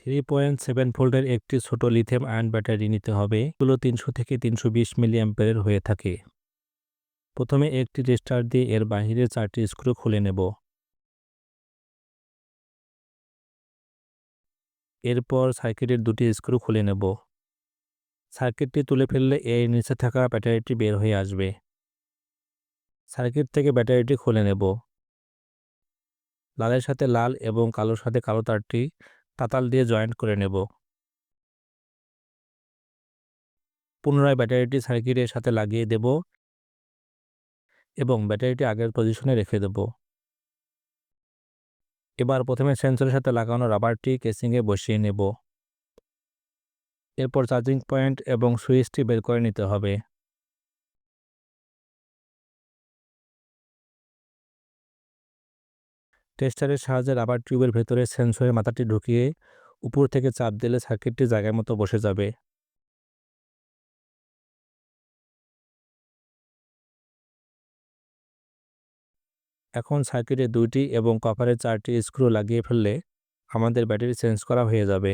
Three point seven ভোল্টের একটি ছোট লিথিয়াম আয়ন ব্যাটারি নিতে হবে। এগুলো তিনশো থেকে তিনশো বিশ মিলি অ্যাম্পের হয়ে থাকে। প্রথমে একটি রেস্টার দিয়ে এর বাহিরে চারটি স্ক্রু খুলে নেব। এরপর সার্কিটের দুটি স্ক্রু খুলে নেব। সার্কিটটি তুলে ফেললে এর নিচে থাকা ব্যাটারিটি বের হয়ে আসবে। সার্কিট থেকে ব্যাটারিটি খুলে নেব। লালের সাথে লাল এবং কালোর সাথে কালো তারটি তাতাল দিয়ে জয়েন্ট করে নেব। পুনরায় ব্যাটারিটি সার্কিটের সাথে লাগিয়ে দেব এবং ব্যাটারিটি আগের পজিশনে রেখে দেব। এবার প্রথমে সেন্সরের সাথে লাগানো রাবারটি কেসিংয়ে বসিয়ে নেব। এরপর চার্জিং পয়েন্ট এবং সুইচটি বের করে নিতে হবে। টেস্টারের সাহায্যে রাবার টিউবের ভেতরে সেন্সরের মাথাটি ঢুকিয়ে উপর থেকে চাপ দিলে সার্কিটটি জায়গার মতো বসে যাবে। এখন সার্কিটে দুইটি এবং কপারের চারটি স্ক্রু লাগিয়ে ফেললে আমাদের ব্যাটারি চেঞ্জ করা হয়ে যাবে।